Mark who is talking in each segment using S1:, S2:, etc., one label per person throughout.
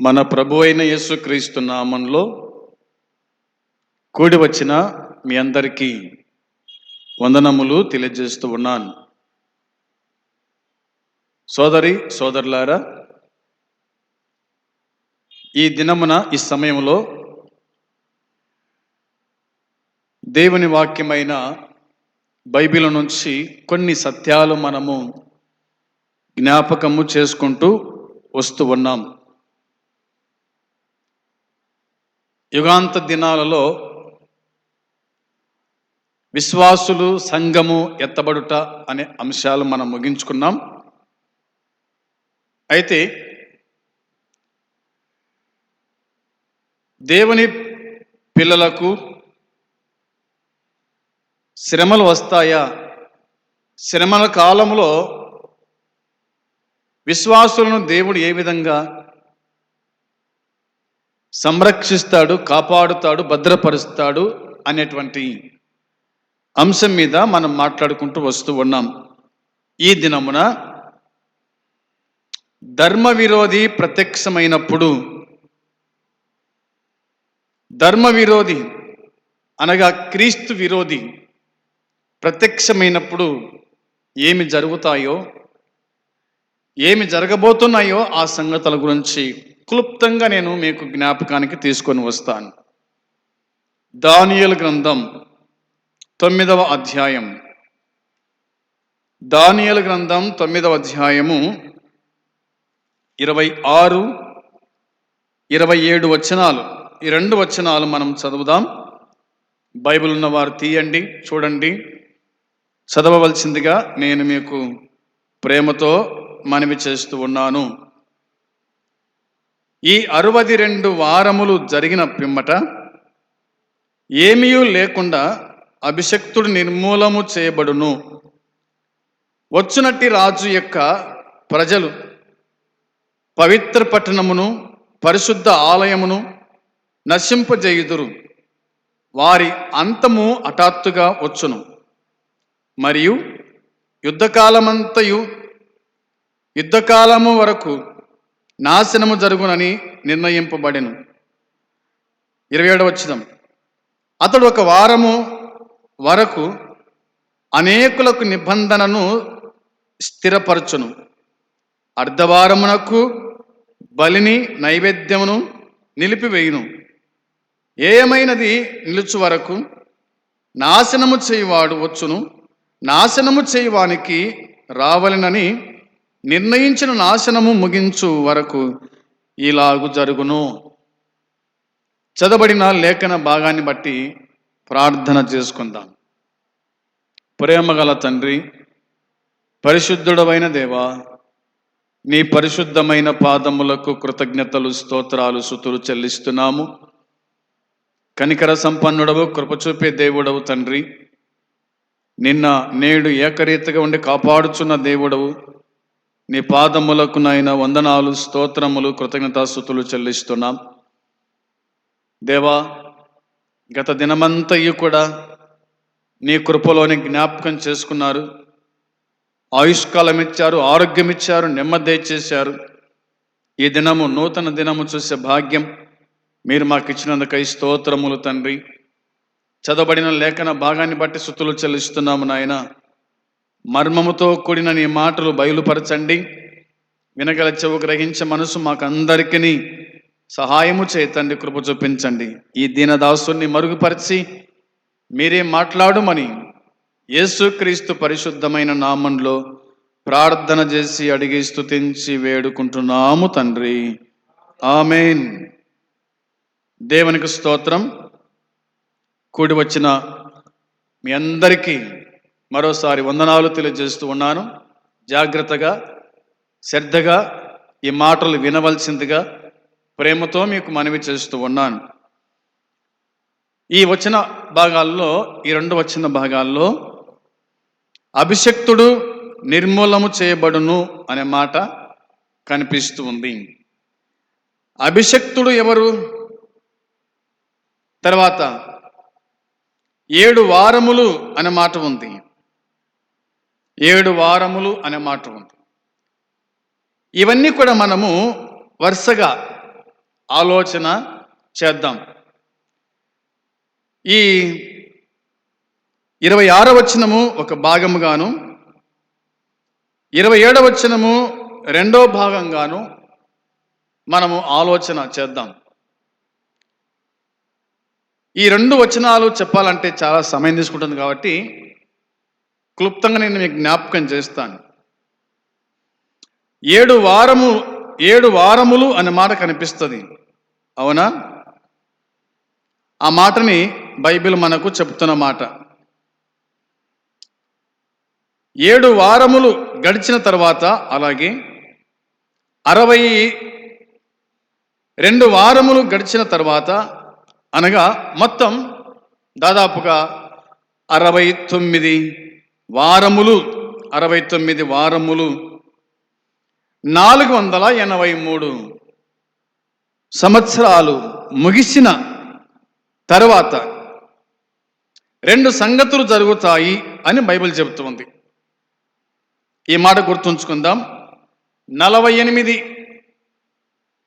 S1: మన ప్రభు అయిన యేసుక్రీస్తు నామంలో కూడి వచ్చిన మీ అందరికీ వందనములు తెలియజేస్తూ ఉన్నాను. సోదరి సోదరులారా ఈ దినమున ఈ సమయంలో దేవుని వాక్యమైన బైబిల్ నుంచి కొన్ని సత్యాలు మనము జ్ఞాపకము చేసుకుంటూ వస్తూ ఉన్నాం. యుగాంత దినాలలో విశ్వాసులు సంఘము ఎత్తబడుట అనే అంశాలు మనం ముగించుకున్నాం. అయితే దేవుని పిల్లలకు శ్రమలు వస్తాయా? శ్రమల కాలంలో విశ్వాసులను దేవుడు ఏ విధంగా సంరక్షిస్తాడు కాపాడుతాడు భద్రపరుస్తాడు అనేటువంటి అంశం మీద మనం మాట్లాడుకుంటూ వస్తూ ఉన్నాం. ఈ దినమున ధర్మ విరోధి ప్రత్యక్షమైనప్పుడు ధర్మ విరోధి అనగా క్రీస్తు విరోధి ప్రత్యక్షమైనప్పుడు ఏమి జరుగుతాయో ఏమి జరగబోతున్నాయో ఆ సంగతుల గురించి క్లుప్తంగా నేను మీకు జ్ఞాపకానికి తీసుకొని వస్తాను. దానియల్ గ్రంథం తొమ్మిదవ అధ్యాయం. దానియల్ గ్రంథం తొమ్మిదవ అధ్యాయము ఇరవై ఆరు ఇరవై ఏడు వచనాలు. ఈ రెండు వచనాలు మనం చదువుదాం. బైబిల్ ఉన్నవారు తీయండి చూడండి. చదవవలసిందిగా నేను మీకు ప్రేమతో మనవి చేస్తూ ఉన్నాను. ఈ అరవది రెండు వారములు జరిగిన పిమ్మట ఏమీ లేకుండా అభిషక్తుడు నిర్మూలము చేయబడును. వచ్చునట్టి రాజు యొక్క ప్రజలు పవిత్ర పట్టణమును పరిశుద్ధ ఆలయమును నశింపజేయుదురు. వారి అంతము హఠాత్తుగా వచ్చును. మరియు యుద్ధకాలమంతయు యుద్ధకాలము వరకు నాశనము జరుగునని నిర్ణయింపబడెను. ఇరవై ఏడవ వచ్చినం అతడు ఒక వారము వరకు అనేకులకు నిబంధనను స్థిరపరచును. అర్ధవారమునకు బలిని నైవేద్యమును నిలిపివేయును. ఏమైనది నిలుచు వరకు నాశనము చేయువాడు వచ్చును. నాశనము చేయువానికి రావలనని నిర్ణయించిన నాశనము ముగించు వరకు ఇలాగు జరుగును. చదబడిన లేఖన భాగాన్ని బట్టి ప్రార్థన చేసుకుందాం. ప్రేమగల తండ్రి పరిశుద్ధుడమైన దేవా నీ పరిశుద్ధమైన పాదములకు కృతజ్ఞతలు స్తోత్రాలు సుతులు చెల్లిస్తున్నాము. కనికర సంపన్నుడవు కృపచూపే దేవుడవు తండ్రి. నిన్న నేడు ఏకరీతిగా ఉండి కాపాడుచున్న దేవుడవు. నీ పాదములకు నాయన వందనాలు స్తోత్రములు కృతజ్ఞతాస్థుతులు చెల్లిస్తున్నాం. దేవా గత దినమంతయు కూడా నీ కృపలోని జ్ఞాపకం చేసుకున్నారు. ఆయుష్కాలం ఇచ్చారు ఆరోగ్యం ఇచ్చారు నెమ్మది చేశారు. ఈ దినము నూతన దినము చూసే భాగ్యం మీరు మాకు ఇచ్చినందుకై స్తోత్రములు తండ్రి. చదవబడిన లేఖన భాగాన్ని బట్టి సుతులు చెల్లిస్తున్నాము నాయన. మర్మముతో కూడిన నీ మాటలు బయలుపరచండి. వినగల చెవు గ్రహించే మనసు మాకందరికీ సహాయము చేతండి కృప చూపించండి. ఈ దీనదాసుని మరుగుపరిచి మీరే మాట్లాడుమని యేసుక్రీస్తు పరిశుద్ధమైన నామంలో ప్రార్థన చేసి అడిగి స్థుతించి వేడుకుంటున్నాము తండ్రి. ఆమెన్. దేవునికి స్తోత్రం. కూడి వచ్చిన మీ అందరికీ మరోసారి వందనాలు తెలియజేస్తూ ఉన్నాను. జాగ్రత్తగా శ్రద్ధగా ఈ మాటలు వినవలసిందిగా ప్రేమతో మీకు మనవి చేస్తూ ఉన్నాను. ఈ వచ్చిన భాగాల్లో ఈ రెండు వచ్చిన భాగాల్లో అభిషక్తుడు నిర్మూలము చేయబడును అనే మాట కనిపిస్తూ ఉంది. అభిషక్తుడు ఎవరు? తర్వాత ఏడు వారములు అనే మాట ఉంది. ఏడు వారములు అనే మాట ఉంది. ఇవన్నీ కూడా మనము వరుసగా ఆలోచన చేద్దాం. ఈ ఇరవై ఆరో వచనము ఒక భాగముగాను ఇరవై ఏడవ వచనము రెండో భాగంగాను మనము ఆలోచన చేద్దాం. ఈ రెండు వచనాలు చెప్పాలంటే చాలా సమయం తీసుకుంటుంది కాబట్టి క్లుప్తంగా నేను మీకు జ్ఞాపకం చేస్తాను. ఏడు వారము ఏడు వారములు అనే మాట కనిపిస్తుంది. అవునా? ఆ మాటని బైబిల్ మనకు చెప్తున్న మాట. ఏడు వారములు గడిచిన తర్వాత అలాగే అరవై రెండు వారములు గడిచిన తర్వాత అనగా మొత్తం దాదాపుగా అరవై తొమ్మిది వారములు అరవై తొమ్మిది వారములు నాలుగు వందల ఎనభై మూడు సంవత్సరాలు ముగిసిన తర్వాత రెండు సంగతులు జరుగుతాయి అని బైబిల్ చెబుతుంది. ఈ మాట గుర్తుంచుకుందాం. నలభై ఎనిమిది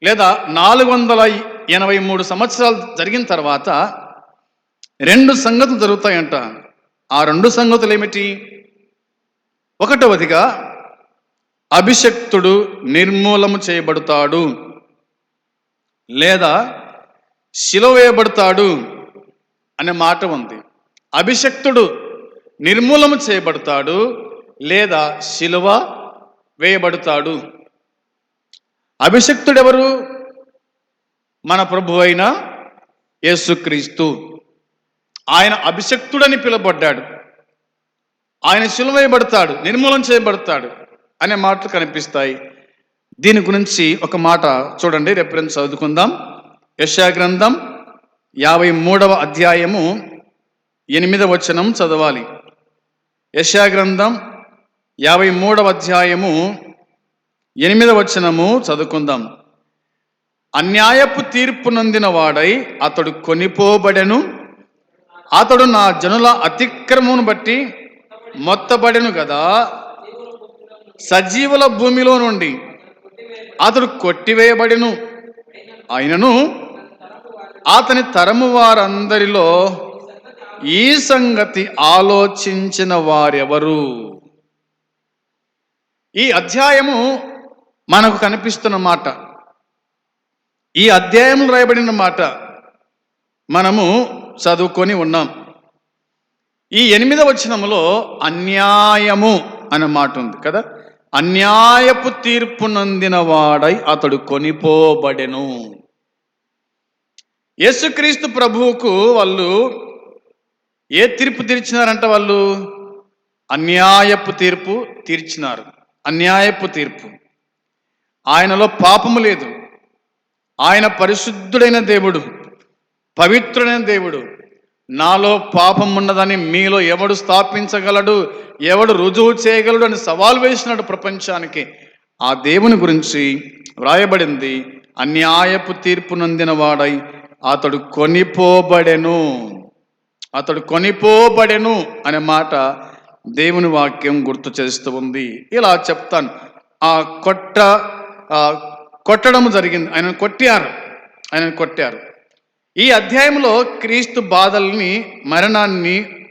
S1: లేదా నాలుగు వందల ఎనభై మూడు సంవత్సరాలు జరిగిన తర్వాత రెండు సంగతులు జరుగుతాయంట. ఆ రెండు సంగతులు ఏమిటి? ఒకటవదిగా అభిషక్తుడు నిర్మూలము చేయబడతాడు. లేదా శిలవేయబడతాడు అనే మాట ఉంది. అభిషక్తుడు నిర్మూలము చేయబడతాడు లేదా శిలువ వేయబడతాడు. అభిషక్తుడు ఎవరు మన ప్రభు అయిన యేసుక్రీస్తు. ఆయన అభిషక్తుడని పిలువబడ్డాడు. ఆయన సిలువేయబడతాడు నిర్మూలన చేయబడతాడు అనే మాటలు కనిపిస్తాయి. దీని గురించి ఒక మాట చూడండి రెఫరెన్స్ చదువుకుందాం. యశా గ్రంథం యాభై మూడవ అధ్యాయము ఎనిమిదవ వచనం చదవాలి. యశా గ్రంథం యాభై మూడవ అధ్యాయము ఎనిమిదవ వచనము చదువుకుందాం. అన్యాయపు తీర్పు నొందిన వాడై అతడు కొనిపోబడెను. అతడు నా జనుల అతిక్రమమును బట్టి మొత్తబడెను కదా. సజీవుల భూమిలో నుండి అతడు కొట్టివేయబడెను. అయినను అతని తరము వారందరిలో ఈ సంగతి ఆలోచించిన వారెవరు? ఈ అధ్యాయము మనకు కనిపిస్తున్న మాట. ఈ అధ్యాయంలో రాయబడిన మాట మనము చదువుకొని ఉన్నాం. ఈ ఎనిమిదవ వచనములో అన్యాయము అనే మాట ఉంది కదా? అన్యాయపు తీర్పు నందిన వాడై అతడు కొనిపోబడెను. యేసుక్రీస్తు ప్రభువుకు వాళ్ళు ఏ తీర్పు తీర్చినారంట వాళ్ళు? అన్యాయపు తీర్పు తీర్చినారు. అన్యాయపు తీర్పు. ఆయనలో పాపము లేదు. ఆయన పరిశుద్ధుడైన దేవుడు పవిత్రుడైన దేవుడు నాలో పాపం ఉన్నదని మీలో ఎవడు స్థాపించగలడు? ఎవడు రుజువు చేయగలడు అని సవాల్ వేసినాడు ప్రపంచానికి. ఆ దేవుని గురించి వ్రాయబడింది అన్యాయపు తీర్పు నొందిన వాడై అతడు కొనిపోబడెను. అతడు కొనిపోబడెను అనే మాట దేవుని వాక్యం గుర్తు చేస్తూ ఉంది. ఇలా చెప్తాను. ఆ కొట్ట కొట్టడం జరిగింది. ఆయన కొట్టారు. ఆయన కొట్టారు. ఈ అధ్యాయంలో క్రీస్తు బాధల్ని మరణాన్ని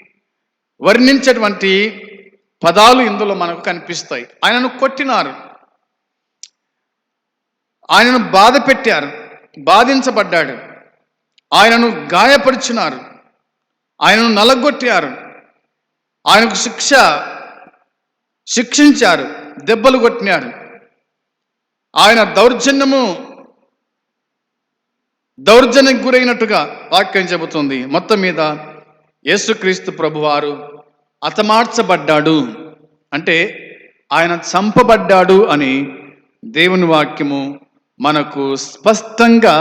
S1: వర్ణించేటువంటి పదాలు ఇందులో మనకు కనిపిస్తాయి. ఆయనను కొట్టినారు. ఆయనను బాధ పెట్టారు. బాధించబడ్డాడు. ఆయనను గాయపరిచినారు. ఆయనను నలగొట్టారు. ఆయనకు శిక్ష శిక్షించారు. దెబ్బలు కొట్టినారు. ఆయన దౌర్జన్యము దౌర్జన్యం గురైనట్టుగా వాక్యం చెబుతుంది. మొత్తం మీద యేసుక్రీస్తు ప్రభువారు అతమార్చబడ్డాడు అంటే ఆయన చంపబడ్డాడు అని దేవుని వాక్యము మనకు స్పష్టంగా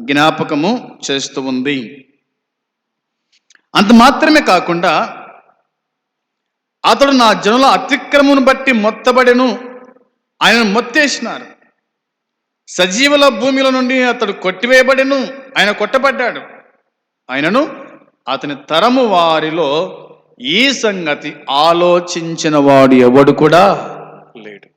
S1: జ్ఞాపకము చేస్తూ ఉంది. అంత మాత్రమే కాకుండా అతడు నా జనుల అతిక్రమను బట్టి మొత్తబడెను. ఆయన మొత్తేసినారు. సజీవుల భూమిలో నుండి అతడు కొట్టివేయబడెను. ఆయన కొట్టబడ్డాడు. ఆయనను అతని తరము వారిలో ఈ సంగతి ఆలోచించిన వాడు ఎవడు కూడా లేడు.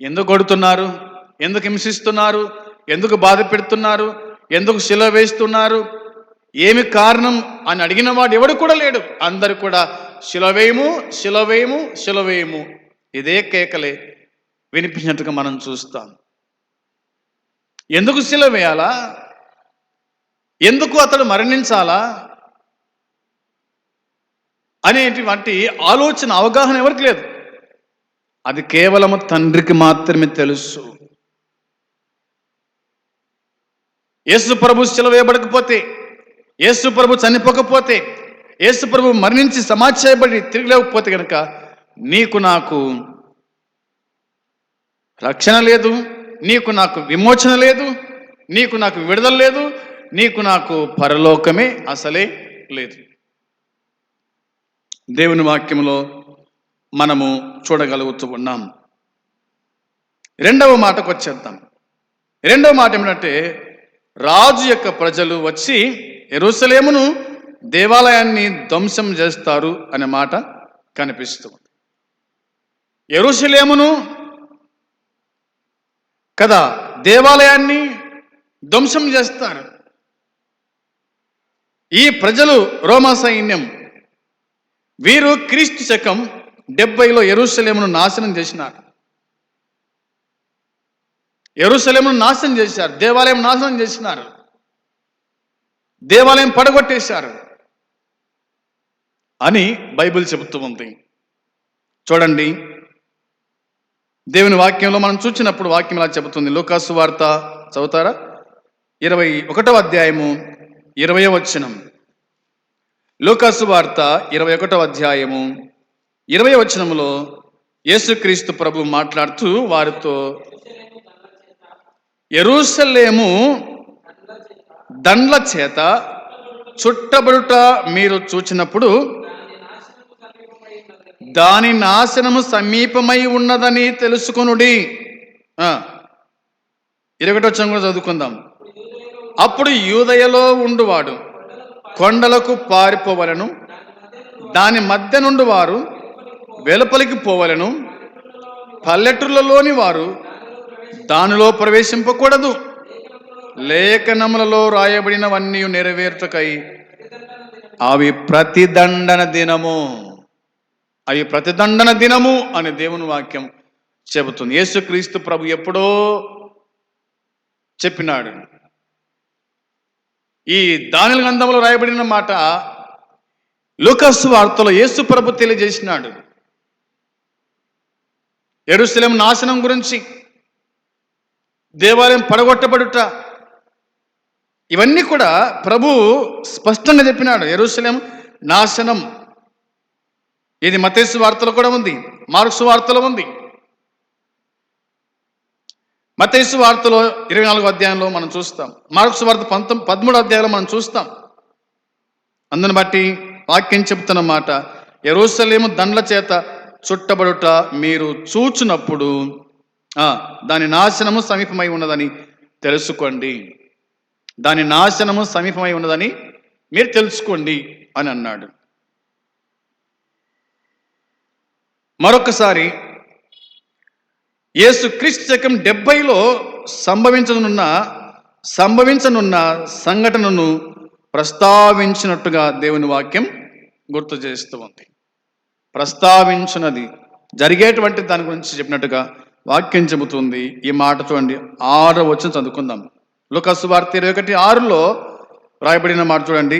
S1: ఎందుకు కొడుతున్నారు? ఎందుకు హింసిస్తున్నారు? ఎందుకు బాధ పెడుతున్నారు? ఎందుకు శిల వేస్తున్నారు? ఏమి కారణం అని అడిగిన వాడు ఎవడు కూడా లేడు. అందరు కూడా శిలవేయము శిలవేయము శిలవేయము ఇదే కేకలే. వినిపించినట్టుగా మనం చూస్తాం. ఎందుకు శిల వేయాలా? ఎందుకు అతడు మరణించాలా? అనేటువంటి ఆలోచన అవగాహన ఎవరికి లేదు. అది కేవలము తండ్రికి మాత్రమే తెలుసు. యేసు ప్రభు శిల వేయబడకపోతే యేసు ప్రభు చనిపోకపోతే యేసు ప్రభు మరణించి సమాధి చేయబడి తిరిగి లేకపోతే కనుక నీకు నాకు రక్షణ లేదు నీకు నాకు విమోచన లేదు నీకు నాకు విడుదల లేదు నీకు నాకు పరలోకమే అసలే లేదు. దేవుని వాక్యంలో మనము చూడగలుగుతూ ఉన్నాం. రెండవ మాటకు వచ్చేద్దాం. రెండవ మాట ఏమిటంటే రాజు యొక్క ప్రజలు వచ్చి ఎరుసలేమును దేవాలయాన్ని ధ్వంసం చేస్తారు అనే మాట కనిపిస్తుంది. ఎరుసలేమును కదా దేవాలయాన్ని ధ్వంసం చేస్తారు. ఈ ప్రజలు రోమా సైన్యం వీరు క్రీస్తు శకం డెబ్బైలో ఎరుసలేమును నాశనం చేసినారు. ఎరుసలేమును నాశనం చేశారు దేవాలయం నాశనం చేసినారు. దేవాలయం పడగొట్టేశారు. అని బైబిల్ చెబుతూ ఉంది. చూడండి దేవుని వాక్యంలో మనం చూసినప్పుడు వాక్యం ఇలా చెబుతుంది. లోకాసు వార్త చదువుతారా? ఇరవై ఒకటవ అధ్యాయము ఇరవై వచనం. లోకాసు వార్త ఇరవై ఒకటవ అధ్యాయము ఇరవై వచనములో యేసుక్రీస్తు ప్రభు మాట్లాడుతూ వారితో ఎరుసలేము దండ్ల చేత చుట్టబడుట మీరు చూచినప్పుడు దాని నాశనము సమీపమై ఉన్నదని తెలుసుకొనుడి. ఇరవై ఒకటో కూడా చదువుకుందాం. అప్పుడు యూదయలో ఉండువాడు కొండలకు పారిపోవలను దాని మధ్య నుండి వారు వెలుపలికి పోవలను పల్లెటూళ్ళలోని వారు దానిలో ప్రవేశింపకూడదు. లేఖనములలో రాయబడినవన్నీ నెరవేర్చకై అవి ప్రతిదండన దినము. అవి ప్రతిదండన దినము అనే దేవుని వాక్యం చెబుతుంది. యేసుక్రీస్తు ప్రభు ఎప్పుడో చెప్పినాడు. ఈ దానిల గంధంలో రాయబడిన మాట లూకస్ వార్తలో యేసు ప్రభు తెలియజేసినాడు. ఎరుసలేం నాశనం గురించి దేవాలయం పడగొట్టబడుట ఇవన్నీ కూడా ప్రభు స్పష్టంగా చెప్పినాడు. ఎరుసలేం నాశనం ఇది మతేసు వార్తలో కూడా ఉంది. మార్క్స్ వార్తలో ఉంది. మతేసు వార్తలో ఇరవై నాలుగు అధ్యాయంలో మనం చూస్తాం. మార్క్స్ వార్త పంతొమ్మిది పదమూడు అధ్యాయంలో మనం చూస్తాం. అందుని బట్టి వాక్యం చెప్తున్న మాట ఎరోసలేము దండ్ల చేత చుట్టబడుట మీరు చూచినప్పుడు దాని నాశనము సమీపమై ఉన్నదని తెలుసుకోండి. దాని నాశనము సమీపమై ఉన్నదని మీరు తెలుసుకోండి అని అన్నాడు. మరొకసారి యేసు క్రీస్తు శకం డెబ్బైలో సంభవించనున్న సంభవించనున్న సంఘటనను ప్రస్తావించినట్టుగా దేవుని వాక్యం గుర్తు చేస్తూ ఉంది. ప్రస్తావించినది జరిగేటువంటి దాని గురించి చెప్పినట్టుగా వాక్యం చెబుతుంది. ఈ మాట చూడండి ఆరో వచ్చిన చదువుకుందాం. లుకసు వార్త ఇరవై ఒకటి ఆరులో రాయబడిన మాట చూడండి.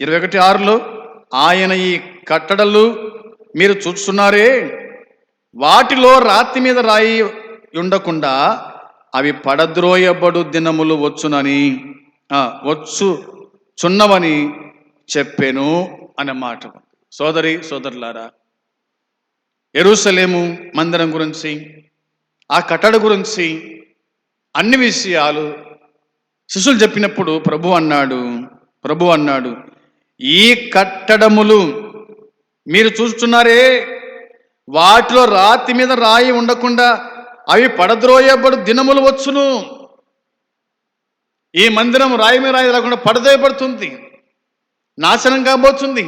S1: ఇరవై ఒకటి ఆరులో ఆయన ఈ కట్టడలు మీరు చూస్తున్నారే? వాటిలో రాతి మీద రాయి ఉండకుండా అవి పడద్రోయబడు దినములు వచ్చునని వచ్చు చున్నవని చెప్పాను అనే మాట. సోదరి సోదరులారా ఎరుసలేము మందిరం గురించి ఆ కట్టడ గురించి అన్ని విషయాలు శిష్యులు చెప్పినప్పుడు ప్రభు అన్నాడు ప్రభు అన్నాడు ఈ కట్టడములు మీరు చూస్తున్నారే వాటిలో రాతి మీద రాయి ఉండకుండా అవి పడద్రోయబడు దినములు వచ్చును. ఈ మందిరం రాయి మీద రాయి లేకుండా పడదోయబడుతుంది నాశనం కాబోతుంది.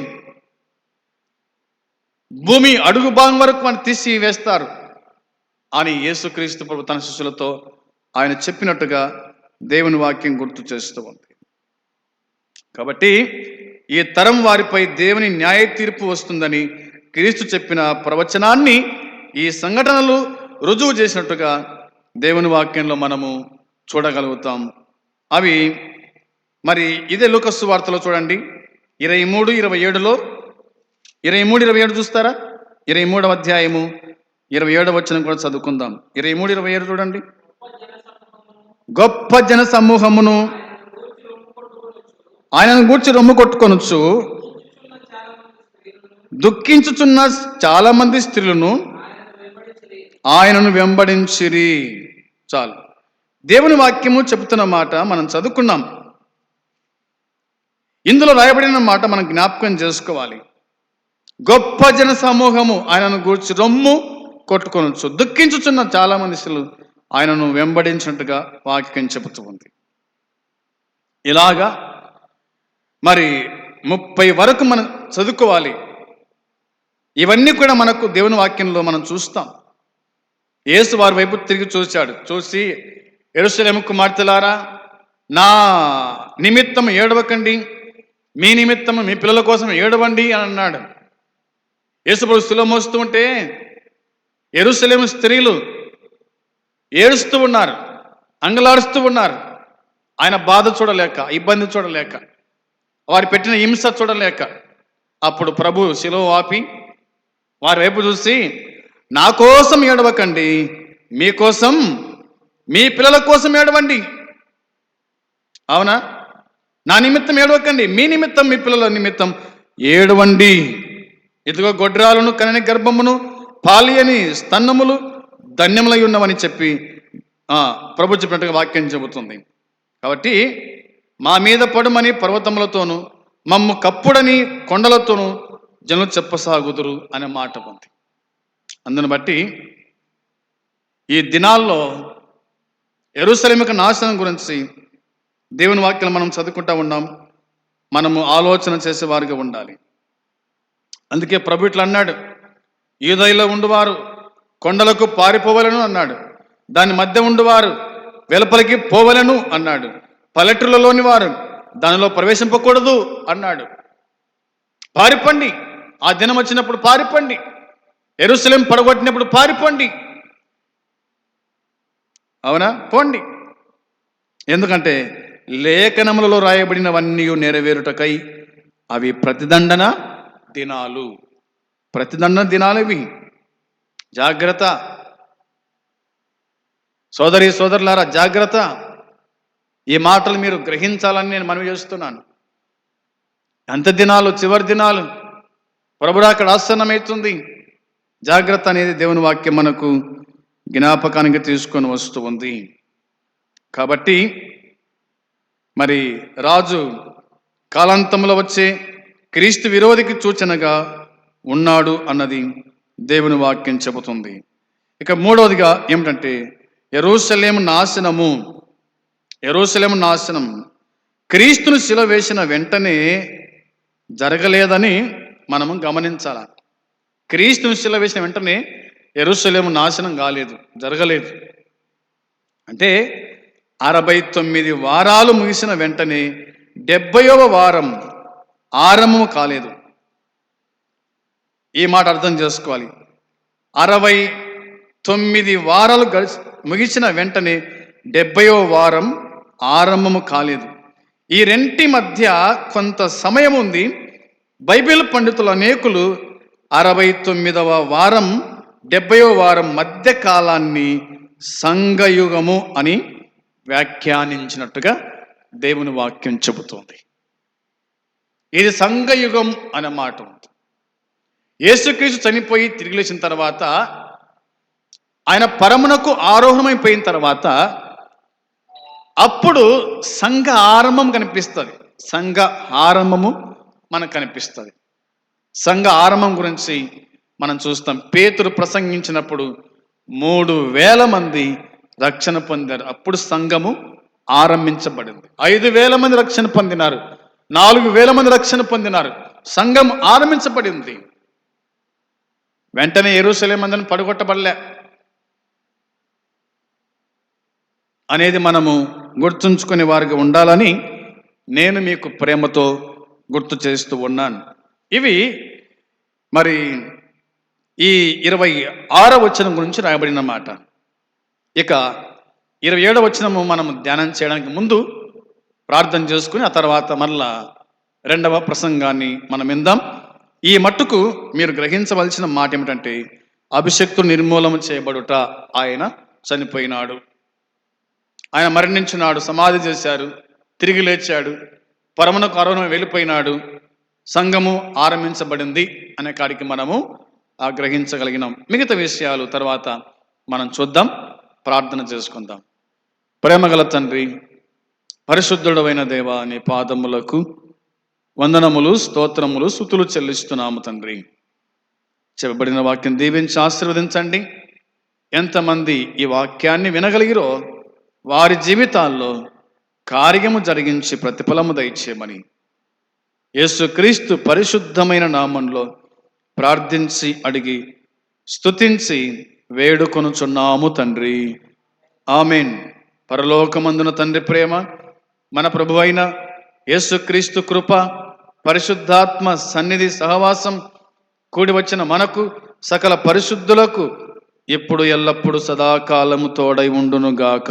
S1: భూమి అడుగు భాగం వరకు మనం తీసి వేస్తారు అని యేసుక్రీస్తు ప్రభు తన శిష్యులతో ఆయన చెప్పినట్టుగా దేవుని వాక్యం గుర్తు చేస్తూ ఉంది. కాబట్టి ఈ తరం వారిపై దేవుని న్యాయ తీర్పు వస్తుందని క్రీస్తు చెప్పిన ప్రవచనాన్ని ఈ సంఘటనలు రుజువు చేసినట్టుగా దేవుని వాక్యంలో మనము చూడగలుగుతాం. అవి మరి ఇదే లోకస్సు వార్తలో చూడండి. ఇరవై మూడు ఇరవై ఏడులో ఇరవై మూడు ఇరవై ఏడు చూస్తారా? ఇరవై మూడవ అధ్యాయము ఇరవై ఏడవ వచ్చిన కూడా చదువుకుందాం. ఇరవై మూడు ఇరవై ఏడు చూడండి. గొప్ప జన సమూహమును ఆయనను గూర్చి రొమ్ము కొట్టుకొనొచ్చు దుఃఖించుచున్న చాలా మంది స్త్రీలను ఆయనను వెంబడించిరి. చాలు. దేవుని వాక్యము చెబుతున్న మాట మనం చదువుకున్నాం. ఇందులో రాయబడిన మాట మనం జ్ఞాపకం చేసుకోవాలి. గొప్ప జన సమూహము ఆయనను గూర్చి రొమ్ము కొట్టుకొనొచ్చు దుఃఖించుచున్న చాలా మంది స్త్రీలు ఆయనను వెంబడించినట్టుగా వాక్యం చెబుతూ ఉంది. ఇలాగా మరి ముప్పై వరకు మనం చదువుకోవాలి. ఇవన్నీ కూడా మనకు దేవుని వాక్యంలో మనం చూస్తాం. యేసు వారి వైపు తిరిగి చూశాడు. చూసి ఎరుసలేము కుమార్తెలారా నా నిమిత్తం ఏడవకండి. మీ నిమిత్తం మీ పిల్లల కోసం ఏడవండి అని అన్నాడు. యేసుప్రభు స్థిలో మోస్తూ ఉంటే ఎరుసలేము స్త్రీలు ఏడుస్తూ ఉన్నారు అంగలాడుస్తూ ఉన్నారు. ఆయన బాధ చూడలేక ఇబ్బంది చూడలేక వారు పెట్టిన హింస చూడలేక అప్పుడు ప్రభు శిలో ఆపి వారి వైపు చూసి నా కోసం ఏడవకండి మీకోసం మీ పిల్లల కోసం ఏడవండి. అవునా? నా నిమిత్తం ఏడవకండి మీ నిమిత్తం మీ పిల్లల నిమిత్తం ఏడవండి. ఇదిగో గొడ్రాలను కనని గర్భమును పాలియని స్తన్నములు ధన్యములై ఉన్నవని చెప్పి ప్రభు చెప్పినట్టుగా వాక్యం చెబుతుంది. కాబట్టి మా మీద పడుమని పర్వతములతోనూ మమ్ము కప్పుడని కొండలతోనూ జనులు చెప్పసాగుదురు అనే మాట ఉంది. అందును బట్టి ఈ దినాల్లో ఎరుసలేమిక నాశనం గురించి దేవుని వాక్యం మనం చదువుకుంటా ఉన్నాం. మనము ఆలోచన చేసేవారుగా ఉండాలి. అందుకే ప్రభు ఇట్లా అన్నాడు. ఈదైలో ఉండువారు కొండలకు పారిపోవలను అన్నాడు. దాని మధ్య ఉండువారు వెలుపలికి పోవలను అన్నాడు. పల్లెటూళ్ళలోని వారు దానిలో ప్రవేశింపకూడదు అన్నాడు. పారిపండి. ఆ దినం వచ్చినప్పుడు పారిపండి. ఎరుసలేం పడగొట్టినప్పుడు పారిపోండి. అవునా? పోండి. ఎందుకంటే లేఖనములలో రాయబడినవన్నీ నెరవేరుటకై అవి ప్రతిదండన దినాలు. ప్రతిదండన దినాలు ఇవి. జాగ్రత్త. సోదరి సోదరులారా జాగ్రత్త. ఈ మాటలు మీరు గ్రహించాలని నేను మనవి చేస్తున్నాను. అంత దినాలు చివరి దినాలు ప్రభుడు అక్కడ ఆసన్నమవుతుంది. జాగ్రత్త అనేది దేవుని వాక్యం మనకు జ్ఞాపకానికి తీసుకొని వస్తూ ఉంది. కాబట్టి మరి రాజు కాలాంతంలో వచ్చే క్రీస్తు విరోధికి సూచనగా ఉన్నాడు అన్నది దేవుని వాక్యం చెబుతుంది. ఇక మూడవదిగా ఏమిటంటే ఎరుసలేము నాశనము. ఎరుసలేము నాశనం. క్రీస్తును శిల వేసిన వెంటనే జరగలేదని మనము గమనించాల? క్రీస్తును శిల వేసిన వెంటనే ఎరుసలేము నాశనం కాలేదు జరగలేదు. అంటే అరవై తొమ్మిది వారాలు ముగిసిన వెంటనే డెబ్బైవ వారం ఆరంభం కాలేదు. ఈ మాట అర్థం చేసుకోవాలి. అరవై తొమ్మిది వారాలు గడిచి ముగిసిన వెంటనే డెబ్బయో వారం ఆరంభము కాలేదు. ఈ రెంటి మధ్య కొంత సమయం ఉంది. బైబిల్ పండితుల అనేకులు అరవై తొమ్మిదవ వారం డెబ్బయో వారం మధ్య కాలాన్ని సంఘయుగము అని వ్యాఖ్యానించినట్టుగా దేవుని వాక్యం చెబుతోంది. ఇది సంఘయుగం అనే మాట ఉంది. యేసుక్రీస్తు చనిపోయి తిరిగి లేచిన తర్వాత ఆయన పరమునకు ఆరోహణమైపోయిన తర్వాత అప్పుడు సంఘ ఆరంభం కనిపిస్తుంది. సంఘ ఆరంభము మనకు కనిపిస్తుంది. సంఘ ఆరంభం గురించి మనం చూస్తాం. పేతురు ప్రసంగించినప్పుడు మూడు వేల మంది రక్షణ పొందారు. అప్పుడు సంఘము ఆరంభించబడింది. ఐదు వేల మంది రక్షణ పొందినారు. నాలుగు వేల మంది రక్షణ పొందినారు. సంఘం ఆరంభించబడింది. వెంటనే ఎరుసలే మందిని పడగొట్టబడలే. అనేది మనము గుర్తుంచుకునే వారికి ఉండాలని నేను మీకు ప్రేమతో గుర్తు చేస్తూ ఉన్నాను. ఇవి మరి ఈ ఇరవై ఆరో వచనం గురించి రాయబడిన మాట ఇక ఇరవై ఏడవ వచనము మనం ధ్యానం చేయడానికి ముందు ప్రార్థన చేసుకుని ఆ తర్వాత మరలా రెండవ ప్రసంగాన్ని మనం విందాం. ఈ మట్టుకు మీరు గ్రహించవలసిన మాట ఏమిటంటే అభిషక్తు నిర్మూలన చేయబడుట ఆయన చనిపోయినాడు. ఆయన మరణించినాడు సమాధి చేశారు తిరిగి లేచాడు పరమను కరోన వెళ్ళిపోయినాడు. సంఘము ఆరంభించబడింది అనే కాడికి మనము ఆగ్రహించగలిగినాం. గ్రహించగలిగినాం మిగతా విషయాలు తర్వాత మనం చూద్దాం ప్రార్థన చేసుకుందాం. ప్రేమగల తండ్రి పరిశుద్ధుడమైన దేవ నీ పాదములకు వందనములు స్తోత్రములు సుతులు చెల్లిస్తున్నాము తండ్రి. చెప్పబడిన వాక్యం దీవించి ఆశీర్వదించండి. ఎంతమంది ఈ వాక్యాన్ని వినగలిగిరో వారి జీవితాల్లో కార్యము జరిగించి ప్రతిఫలము దయచేయమని యేసుక్రీస్తు పరిశుద్ధమైన నామంలో ప్రార్థించి అడిగి స్తుతించి వేడుకొనుచున్నాము తండ్రి. ఆమెన్. పరలోకమందున తండ్రి ప్రేమ మన ప్రభు అయిన యేసుక్రీస్తు కృప పరిశుద్ధాత్మ సన్నిధి సహవాసం కూడి వచ్చిన మనకు సకల పరిశుద్ధులకు ఇప్పుడు ఎల్లప్పుడూ సదాకాలము తోడై ఉండునుగాక.